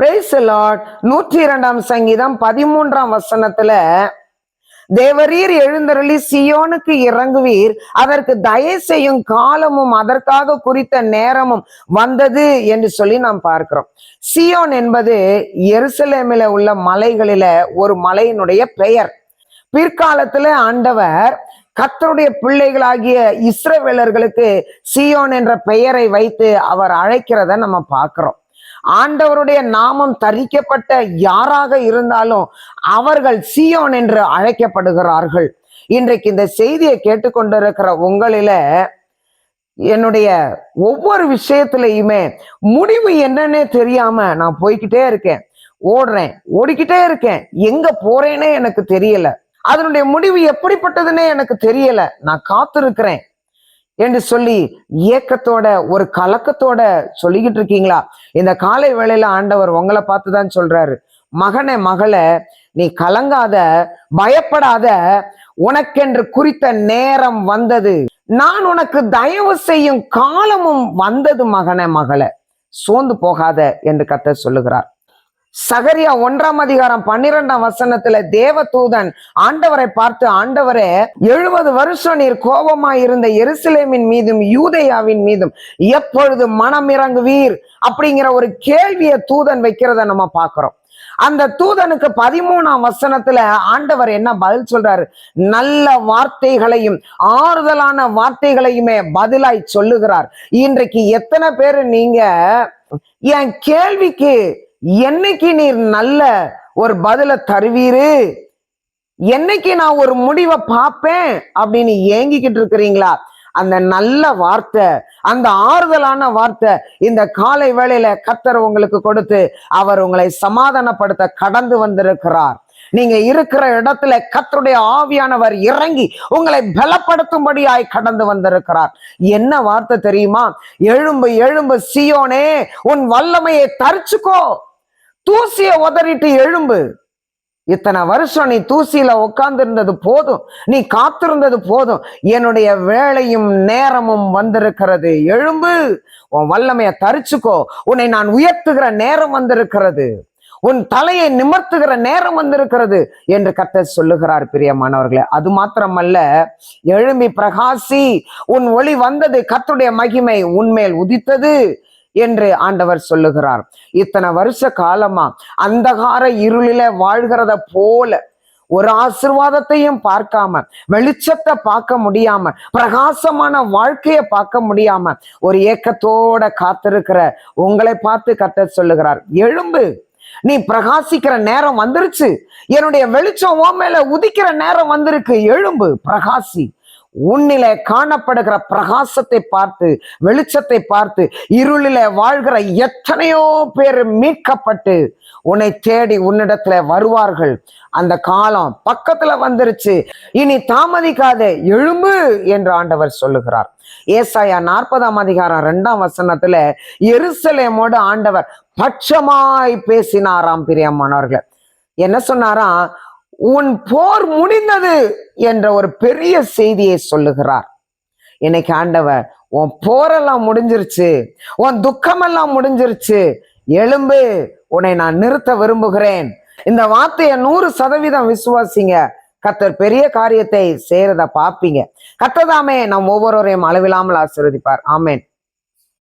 Price Lord நூற்றி இரண்டாம் சங்கீதம் பதிமூன்றாம் வசனத்துல தேவரீர் எழுந்தருளி சியோனுக்கு இறங்குவீர். அதற்கு தயை செய்யும் காலமும் அதற்காக குறித்த நேரமும் வந்தது என்று சொல்லி நாம் பார்க்கிறோம். சியோன் என்பது எருசலேமில உள்ள மலைகளில ஒரு மலையினுடைய பெயர். பிற்காலத்துல ஆண்டவர் கத்தருடைய பிள்ளைகளாகிய இஸ்ரவேலர்களுக்கு சியோன் என்ற பெயரை வைத்து அவர் அழைக்கிறத நம்ம பார்க்கிறோம். ஆண்டவருடைய நாமம் தரிக்கப்பட்ட யாராக இருந்தாலும் அவர்கள் சியோன் என்று அழைக்கப்படுகிறார்கள். இன்றைக்கு இந்த செய்தியை கேட்டுக்கொண்டிருக்கிற உங்களில என்னுடைய ஒவ்வொரு விஷயத்திலையுமே முடிவு என்னன்னே தெரியாம நான் போய்கிட்டே இருக்கேன். ஓடுறேன் ஓடிக்கிட்டே இருக்கேன். எங்க போறேனே எனக்கு தெரியல. அதனுடைய முடிவு எப்படிப்பட்டதுன்னே எனக்கு தெரியல. நான் காத்திருக்கிறேன். என்று சொல்லி ஏக்கத்தோட ஒரு கலக்கத்தோட சொல்லிக்கிட்டு இருக்கீங்களா? இந்த காலை வேளையில ஆண்டவர் உங்களை பார்த்து தான் சொல்றாரு. மகனே மகளே நீ கலங்காத பயப்படாத உனக்கென்று குறித்த நேரம் வந்தது. நான் உனக்கு தயவு செய்யும் காலமும் வந்தது மகனே மகளே. சோர்ந்து போகாத என்று கத்த சொல்லுகிறார். சகரியா ஒன்றாம் அதிகாரம் பன்னிரெண்டாம் வசனத்துல தேவதூதன் ஆண்டவரை பார்த்து ஆண்டவரே எழுபது வருஷம் நீர் கோபமா இருந்த எருசலேமின் மீதும் யூதையாவின் மீதும் எப்பொழுது மனம் இறங்குவீர்? அப்படிங்கிற ஒரு கேள்வியை தூதன் வைக்கிறத நம்ம பார்க்கிறோம். அந்த தூதனுக்கு பதிமூணாம் வசனத்துல ஆண்டவர் என்ன பதில் சொல்றாரு? நல்ல வார்த்தைகளையும் ஆறுதலான வார்த்தைகளையுமே பதிலாய் சொல்லுகிறார். இன்றைக்கு எத்தனை பேரு நீங்க என் கேள்விக்கு என்னைக்கு நீர் நல்ல ஒரு பதில தருவீரு? என்னைக்கு நான் ஒரு முடிவை பார்ப்பேன் அப்படின்னு ஏங்கிக்கிட்டு இருக்கிறீங்களா? அந்த நல்ல வார்த்தை அந்த ஆறுதலான வார்த்தை இந்த காலை வேளையில கத்தர் உங்களுக்கு கொடுத்து அவர் உங்களை சமாதானப்படுத்த கடந்து வந்திருக்கிறார். நீங்க இருக்கிற இடத்துல கத்தருடைய ஆவியானவர் இறங்கி உங்களை பலப்படுத்தும்படியாய் கடந்து வந்திருக்கிறார். என்ன வார்த்தை தெரியுமா? எழும்பு எழும்பு சியோனே உன் வல்லமையை தரிச்சுக்கோ. தூசிய உதறிட்டு எழும்பு. இத்தனை வருஷம் நீ தூசியில உட்கார்ந்திருந்தது போதும். நீ காத்திருந்தது போதும். என்னுடைய வேலையும் நேரமும் வந்திருக்கிறது. எழும்பு. உன் வல்லமைய தரிச்சுக்கோ. உன்னை நான் உயர்த்துகிற நேரம் வந்திருக்கிறது. உன் தலையை நிமர்த்துகிற நேரம் வந்திருக்கிறது என்று கத்த சொல்லுகிறார் பிரியமானவர்களே. அது மாத்திரமல்ல. எழும்பி பிரகாசி. உன் ஒளி வந்தது கத்துடைய மகிமை உன்மேல் உதித்தது. என்று ஆண்டவர் சொல்லுகிறார். இத்தனை வருஷ காலமா அந்தகார இருளில வாழ்கிறத போல ஒரு ஆசிர்வாதத்தையும் பார்க்காம வெளிச்சத்தை பார்க்க முடியாம பிரகாசமான வாழ்க்கையை பார்க்க முடியாம ஒரு ஏக்கத்தோட காத்திருக்கிற உங்களை பார்த்து கத்த சொல்லுகிறார் எழும்பு. நீ பிரகாசிக்கிற நேரம் வந்துருச்சு. என்னுடைய வெளிச்சம் உன் மேல உதிக்கிற நேரம் வந்திருக்கு. எழும்பு. பிரகாசி. உன்னில காணப்படுகிற பிரகாசத்தை பார்த்து வெளிச்சத்தை பார்த்து இருளில வாழ்கிற எத்தனையோ பேர் மீட்கப்பட்டு உன்னை தேடி உன்னிடத்துல வருவார்கள். அந்த காலம் பக்கத்துல வந்துருச்சு. இனி தாமதிக்காத எழும்பு என்று ஆண்டவர் சொல்லுகிறார். ஏசாயா நாற்பதாம் அதிகாரம் ரெண்டாம் வசனத்துல எருசலேமோடு ஆண்டவர் பட்சமாய் பேசினாராம் பிரியமானவர்கள். என்ன சொன்னாராம்? உன் போர் முடிந்தது என்ற ஒரு பெரிய செய்தியை சொல்லுகிறார். இன்னைக்கு ஆண்டவர் உன் போரெல்லாம் முடிஞ்சிருச்சு உன் துக்கமெல்லாம் முடிஞ்சிருச்சு எலும்பு உன்னை நான் நிறுத்த விரும்புகிறேன். இந்த வார்த்தையை நூறு சதவீதம் விசுவாசிங்க. கத்தர் பெரிய காரியத்தை செய்யறத பார்ப்பீங்க. கத்ததாமே நம் ஒவ்வொருவரையும் அளவில்லாமல் ஆசீர்வதிப்பார். ஆமேன்.